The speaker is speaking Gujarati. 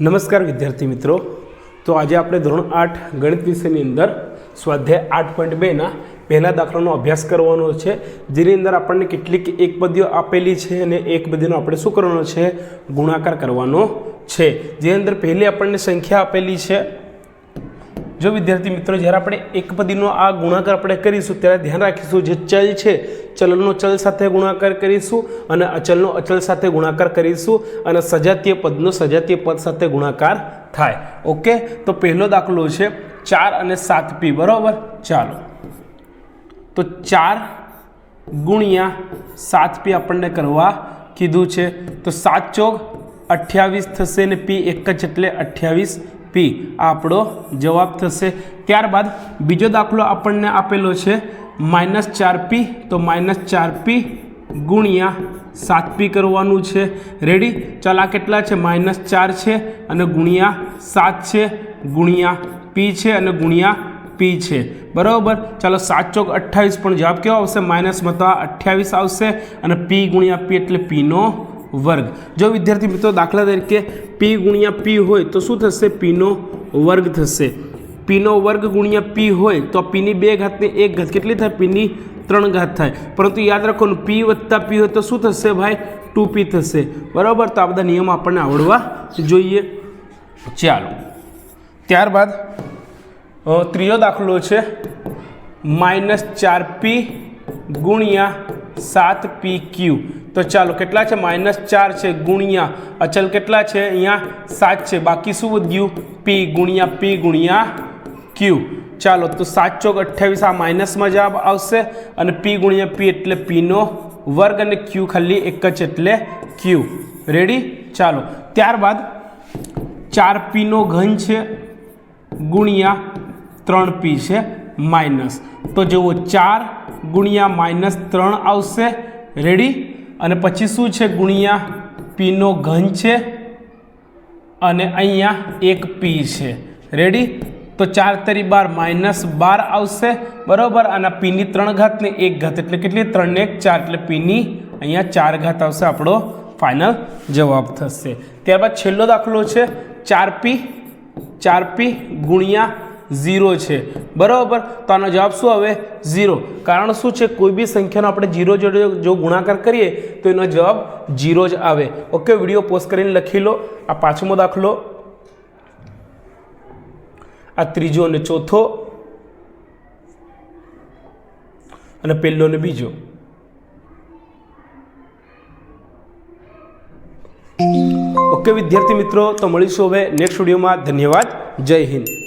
નમસ્કાર વિદ્યાર્થી મિત્રો. તો આજે આપણે ધોરણ આઠ ગણિત વિષયની અંદર સ્વાધ્યાય આઠ પોઈન્ટ બેના પહેલા દાખલાનો અભ્યાસ કરવાનો છે. જેની અંદર આપણને કેટલીક એકપદીઓ આપેલી છે અને એક એકપદીનો આપણે શું કરવાનો છે? ગુણાકાર કરવાનો છે. જે અંદર પહેલી આપણને સંખ્યા આપેલી છે. જો વિદ્યાર્થી મિત્રો, જ્યારે આપણે એકપદીનો આ ગુણાકાર આપણે કરીશું, ત્યારે ધ્યાન રાખીશું, જે ચલ છે ચલનો ચલ સાથે ગુણાકાર કરીશું અને અચલનો અચલ સાથે ગુણાકાર કરીશું અને સજાતીય પદનો સજાતીય પદ સાથે ગુણાકાર થાય. ઓકે? તો પહેલો દાખલો છે ચાર અને સાત પી, બરાબર? ચાલો. તો ચાર ગુણ્યા સાત પી આપણને કરવા કીધું છે. તો સાત ચોક અઠ્યાવીસ થશે ને પી એક જ એટલે અઠ્યાવીસ પી. આપણો જવાબ થશે. ત્યારબાદ બીજો દાખલો આપણને આપેલો છે માઇનસ ચાર પી, તો માઇનસ ચાર પી ગુણ્યા સાત પી કરવાનું છે. રેડી ચાલ, આ કેટલા છે? માઇનસ ચાર છે અને ગુણ્યા સાત છે. ગુણ્યા પી છે અને ગુણ્યા પી છે. બરાબર? ચાલો, સાત ચોક અઠ્ઠાવીસ પણ જવાબ કેવો આવશે? માઇનસમાં તો આ અઠ્યાવીસ આવશે અને પી ગુણ્યા પી એટલે પીનો વર્ગ. જો વિદ્યાર્થી મિત્રો દાખલા તરીકે પી ગુણ્યા પી હોય તો શું થશે? પીનો વર્ગ થશે. પીનો વર્ગ ગુણ્યા પી હોય તો પીની બે ઘાતની એક ઘાત. કેટલી થાય? પીની ત્રણ ઘાત થાય. પરંતુ યાદ રાખવાનું પી વત્તા પી હોય તો શું થશે ભાઈ? ટુ પી થશે. બરાબર? તો આ બધા નિયમ આપણને આવડવા જોઈએ. ચાલો. ત્યારબાદ ત્રીજો દાખલો છે. માઇનસ ચાર પી ગુણ્યા સાત પી ક્યુ. તો ચાલો, કેટલા છે? માઇનસ ચાર છે, ગુણ્યા. અચલ કેટલા છે? અહીંયા સાત છે. બાકી શું વધ્યું? પી ગુણ્યા પી ગુણ્યા ક્યુ ચાલો તો સાત ચોક અઠ્યાવીસ? આ માઇનસમાં જવાબ આવશે અને પી ગુણ્યા પી એટલે પીનો વર્ગ અને ક્યુ ખાલી એક જ એટલે ક્યુ રેડી ચાલો. ત્યારબાદ ચાર પીનો ઘન છે ગુણ્યા ત્રણ પી છે માઇનસ. તો જુઓ ચાર ગુણ્યા માઇનસ ત્રણ આવશે. રેડી અને પછી શું છે ગુણ્યા પીનો ઘન છે? અને અહીંયા એક પી છે. રેડી તો ચાર તરી બાર માઇનસ બાર આવશે, બરાબર? અને પીની ત્રણ ઘાત ને એક ઘાત. એટલે કેટલી? ત્રણ ને એક ચાર. એટલે પીની અહીંયા ચાર ઘાત આવશે. આપણો ફાઇનલ જવાબ થશે. ત્યારબાદ છેલ્લો દાખલો છે. ચાર પી ચાર પી ગુણ્યા ઝીરો છે. બરાબર? તો આનો જવાબ શું આવે? ઝીરો. કારણ શું છે? કોઈ બી સંખ્યાનો આપણે જીરો જોડે જો ગુણાકાર કરીએ, તો એનો જવાબ ઝીરો જ આવે. ઓકે વીડિયો પોસ્ટ કરીને લખી લો. આ પાંચમો દાખલો આ ત્રીજો અને ચોથો અને પહેલો અને બીજો. ઓકે વિદ્યાર્થી મિત્રો, તો મળીશું હવે નેક્સ્ટ વિડીયોમાં ધન્યવાદ. જય હિન્દ.